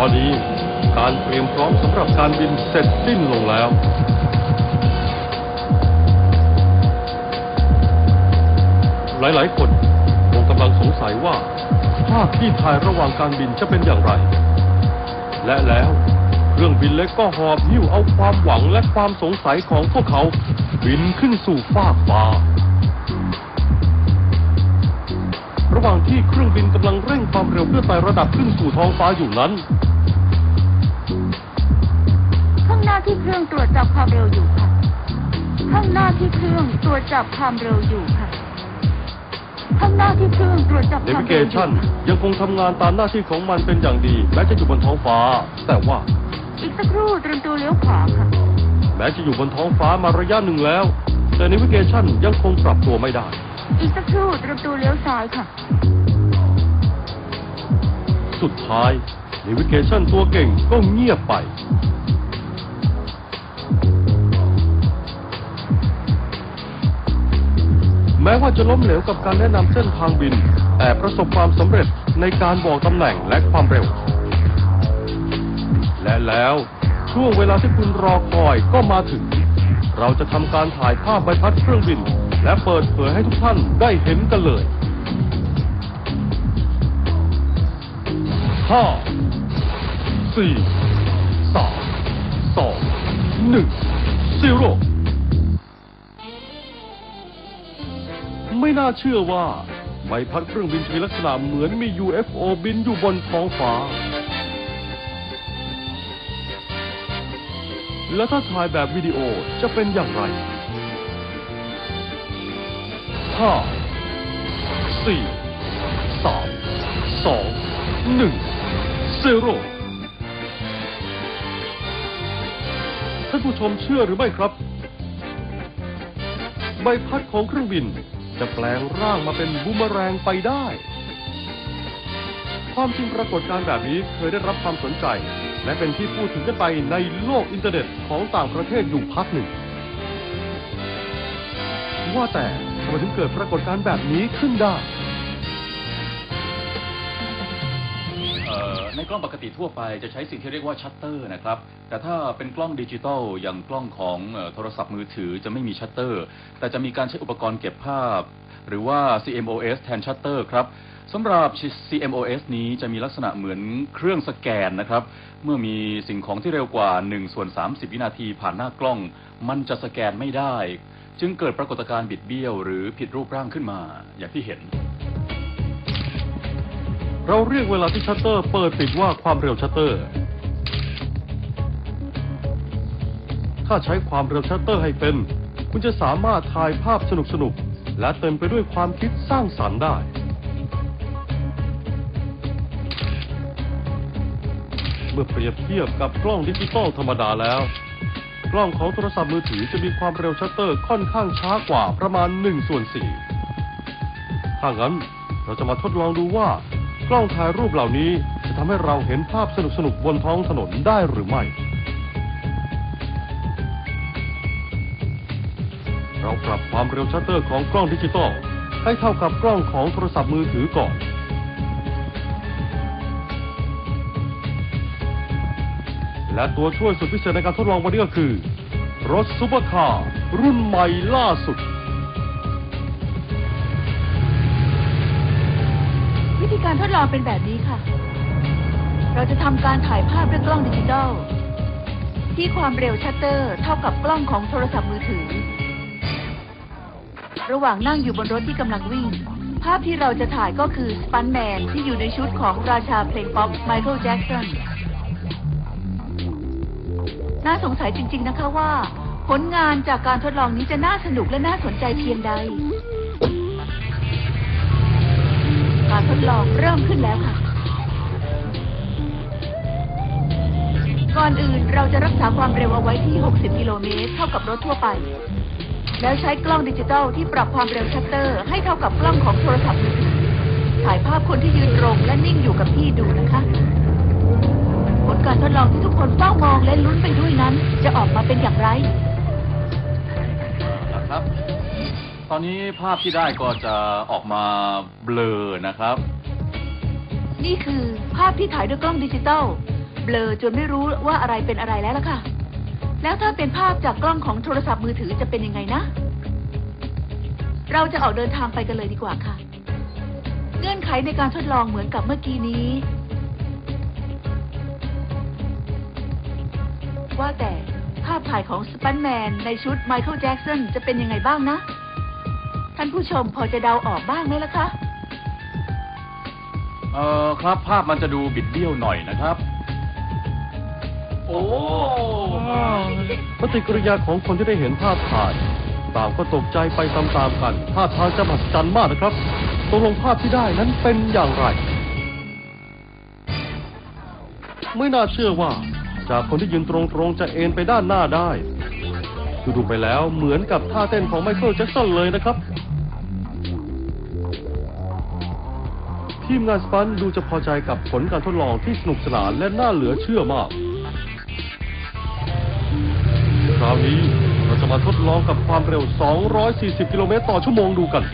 ตอนนี้การเตรียมพร้อมสำหรับการบินเสร็จสิ้นลงแล้ว หลายๆ คนคงกำลังสงสัยว่าภาพที่ถ่ายระหว่างการบินจะเป็นอย่างไร และแล้วเครื่องบินเล็กก็หอบหิ้วเอาความหวังและความสงสัยของพวกเขาบินขึ้นสู่ฟากฟ้า ระหว่างที่เครื่องบินกำลังเร่งความเร็วเพื่อไต่ระดับขึ้นสู่ท้องฟ้าอยู่นั้น ที่เครื่องตรวจจับความเร็วอยู่ค่ะ ข้างหน้าที่เครื่องตรวจจับความเร็วอยู่ค่ะ ข้างหน้าที่เครื่องตรวจจับเนความวิเกเร็วอยู่ชันค่ะยังคงทำงานตามหน้าที่ของมันเป็นอย่างดี แม้จะอยู่บนท้องฟ้า แต่ว่า อีกสักครู่เตรียมตัวเลี้ยวขวาค่ะ แม้จะอยู่บนท้องฟ้ามาระยะหนึ่งแล้ว แต่เนวิเกชันยังคงปรับตัวไม่ได้ อีกสักครู่เตรียมตัวเลี้ยวซ้ายค่ะ สุดท้ายเนวิเกชันตัวเก่งก็เงียบไป ว่าจะล้มเหลวกับการแนะนำเส้นทางบิน แต่ประสบความสำเร็จในการบอกตำแหน่งและความเร็ว และแล้วช่วงเวลาที่คุณรอคอยก็มาถึง เราจะทำการถ่ายภาพใบพัดเครื่องบิน และเปิดเผยให้ทุกท่านได้เห็นกันเลยห้าสี่สามสองหนึ่งาเชื่อว่าใบพัดเครื่องบินจะมีลักษณะเหมือนมี UFO บินอยู่บนท้องฟ้า แล้วถ้าถ่ายแบบวิดีโอจะเป็นอย่างไร ห้า สี่ สาม สอง หนึ่ง zero ท่านผู้ชมเชื่อหรือไม่ครับ ใบพัดของเครื่องบิน จะแปลงร่างมาเป็นบูมเมอแรงไปได้ ความจริงปรากฏการณ์แบบนี้เคยได้รับความสนใจ และเป็นที่พูดถึงกันไปในโลกอินเทอร์เน็ตของต่างประเทศอยู่พักหนึ่ง ว่าแต่ทำไมถึงเกิดปรากฏการณ์แบบนี้ขึ้นได้ ในกล้องปกติทั่วไปจะใช้สิ่งที่เรียกว่าชัตเตอร์นะครับ แต่ถ้าเป็นกล้องดิจิตอลอย่างกล้องของเอ่อโทรศัพท์มือถือจะไม่มีชัตเตอร์ แต่จะมีการใช้อุปกรณ์เก็บภาพ หรือว่า CMOS แทนชัตเตอร์ครับสำหรับ CMOS นี้จะมีลักษณะเหมือนเครื่องสแกนนะครับ เมื่อมีสิ่งของที่เร็วกว่า1ส่วน30 วินาทีผ่านหน้ากล้อง มันจะสแกนไม่ได้ จึงเกิดปรากฏการณ์บิดเบี้ยว หรือผิดรูปร่างขึ้นมาอย่างที่เห็น เราเรียกเวลาที่ชัตเตอร์เปิดปิดว่าความเร็วชัตเตอร์ ถ้าใช้ความเร็วชัตเตอร์ให้เป็น คุณจะสามารถถ่ายภาพสนุกๆและเต็มไปด้วยความคิดสร้างสรรค์ได้ เมื่อเปรียบเทียบกับกล้องดิจิตอลธรรมดาแล้ว กล้องของโทรศัพท์มือถือจะมีความเร็วชัตเตอร์ค่อนข้างช้ากว่าประมาณ1ส่วน4ถ้างั้นเราจะมาทดลองดูว่า กล้องถ่ายรูปเหล่านี้จะทำให้เราเห็นภาพสนุกๆบนท้องถนนได้หรือไม่ เราปรับความเร็วชัตเตอร์ของกล้องดิจิตอลให้เท่ากับกล้องของโทรศัพท์มือถือก่อน และตัวช่วยสุดพิเศษในการทดลองวันนี้ก็คือ รถซูเปอร์คาร์รุ่นใหม่ล่าสุด ทดลองเป็นแบบนี้ค่ะ เราจะทำการถ่ายภาพด้วยกล้องดิจิตอลที่ความเร็วชัตเตอร์เท่ากับกล้องของโทรศัพท์มือถือ ระหว่างนั่งอยู่บนรถที่กำลังวิ่ง ภาพที่เราจะถ่ายก็คือสปันแมนที่อยู่ในชุดของราชาเพลงป๊อปไมเคิลแจ็กสันน่าสงสัยจริง ๆ นะคะว่า ผลงานจากการทดลองนี้จะน่าสนุกและน่าสนใจเพียงใด การทดลองเริ่มขึ้นแล้วค่ะ ก่อนอื่นเราจะรักษาความเร็วเอาไว้ที่ 60 กิโลเมตร เท่ากับรถทั่วไป แล้วใช้กล้องดิจิตอลที่ปรับความเร็วชัตเตอร์ ให้เท่ากับกล้องของโทรศัพท์มือถือถ่ายภาพคนที่ยืนตรงและนิ่งอยู่กับที่ดูนะคะผลการทดลองที่ทุกคนเฝ้ามองและลุ้นไปด้วยนั้น จะออกมาเป็นอย่างไรครับ ตอนนี้ภาพที่ได้ก็จะออกมาเบลอนะครับ นี่คือภาพที่ถ่ายด้วยกล้องดิจิตอลเบลอจนไม่รู้ว่าอะไรเป็นอะไรแล้วล่ะค่ะ แล้วถ้าเป็นภาพจากกล้องของโทรศัพท์มือถือจะเป็นยังไงนะ เราจะออกเดินทางไปกันเลยดีกว่าค่ะ เงื่อนไขในการทดลองเหมือนกับเมื่อกี้นี้ ว่าแต่ภาพถ่ายของสปันแมนในชุดไมเคิลแจ็กสันจะเป็นยังไงบ้างนะ ท่านผู้ชมพอจะเดาออกบ้างไหมล่ะคะ เออครับ ภาพมันจะดูบิดเบี้ยวหน่อยนะครับ โอ้ปฏิกิริยาของคนที่ได้เห็นภาพถ่ายต่างก็ตกใจไปตามๆกันท่าทางจะมหัศจรรย์มากนะครับตกลงภาพที่ได้นั้นเป็นอย่างไร ไม่น่าเชื่อว่า จากคนที่ยืนตรงๆจะเอ็นไปด้านหน้าได้ดูๆไปแล้วเหมือนกับท่าเต้นของไมเคิลแจ็คสันเลยนะครับ ทีมงานสปันดูจะพอใจกับผลการทดลองที่สนุกสนานและน่าเหลือเชื่อมาก คราวนี้เราจะมาทดลองกับความเร็ว 240 กิโลเมตรต่อชั่วโมงดูกัน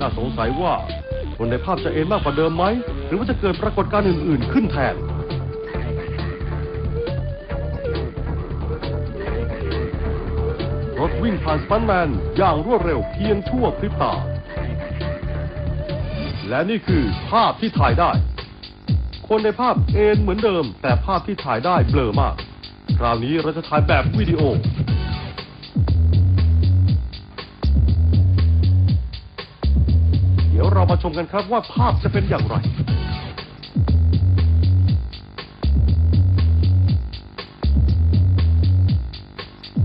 น่าสงสัยว่าคนในภาพจะเอ็นมากกว่าเดิมไหม หรือว่าจะเกิดปรากฏการณ์อื่น ๆ ขึ้นแทนรถวิ่งผ่านสปันแมนอย่างรวดเร็วเพียงชั่วพริบตา และนี่คือภาพที่ถ่ายได้ คนในภาพเอ็นเหมือนเดิม แต่ภาพที่ถ่ายได้เบลอมาก คราวนี้เราจะถ่ายแบบวิดีโอ เดี๋ยวเรามาชมกันครับว่าภาพจะเป็นอย่างไร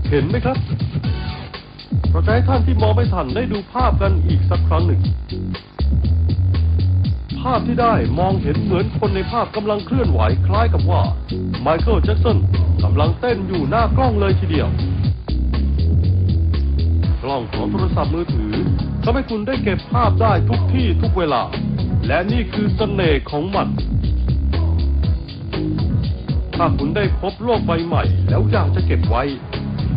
เห็นไหมครับเราจะให้ท่านที่มองไม่ทันได้ดูภาพกันอีกสักครั้งหนึ่ง ภาพที่ได้มองเห็นเหมือนคนในภาพกำลังเคลื่อนไหวคล้ายกับว่าไมเคิลแจ็กสันกำลังเต้นอยู่หน้ากล้องเลยทีเดียว กล้องของโทรศัพท์มือถือทำให้คุณได้เก็บภาพได้ทุกที่ทุกเวลา และนี่คือเสน่ห์ของมัน ถ้าคุณได้พบโลกใบใหม่ แล้วอยากจะเก็บไว้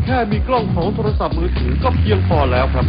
แค่มีกล้องของโทรศัพท์มือถือก็เพียงพอแล้วครับ